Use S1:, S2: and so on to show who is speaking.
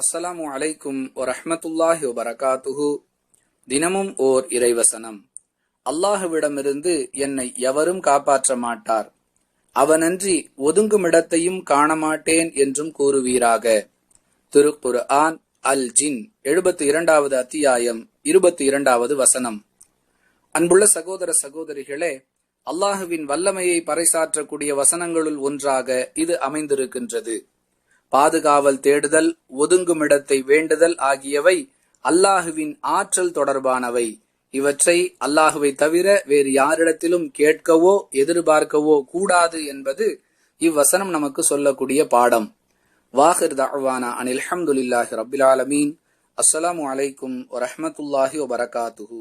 S1: அஸ்ஸலாமு அலைக்கும் வரஹமத்துல்லாஹி வபரகாத்துஹு. தினமும் ஓர் இறைவசனம். அல்லாஹுவிடமிருந்து என்னை எவரும் காப்பாற்ற மாட்டார். அவனன்றி ஒதுங்குமிடத்தையும் காணமாட்டேன் என்றும் கூறுவீராக. திருக்குரு ஆன் அல் ஜின் எழுபத்தி இரண்டாவது அத்தியாயம் இருபத்தி இரண்டாவது வசனம். அன்புள்ள சகோதர சகோதரிகளே அல்லாஹுவின் வல்லமையை பறைசாற்றக்கூடிய வசனங்களுள் ஒன்றாக இது அமைந்திருக்கின்றது. பாதுகாவல் தேடுதல் ஒதுங்குமிடத்தை வேண்டுதல் ஆகியவை அல்லாஹுவின் ஆற்றல் தொடர்பானவை. இவற்றை அல்லாஹுவை தவிர வேறு யாரிடத்திலும் கேட்கவோ எதிர்பார்க்கவோ கூடாது என்பது இவ்வசனம் நமக்கு சொல்லக்கூடிய பாடம். வாஹிர் தாழ்வானா அனில் அஹமதுல்லாஹி ரப்பில் ஆலமீன். அஸ்ஸலாமு அலைக்கும் வரஹ்மத்துல்லாஹி வபரகாத்துஹூ.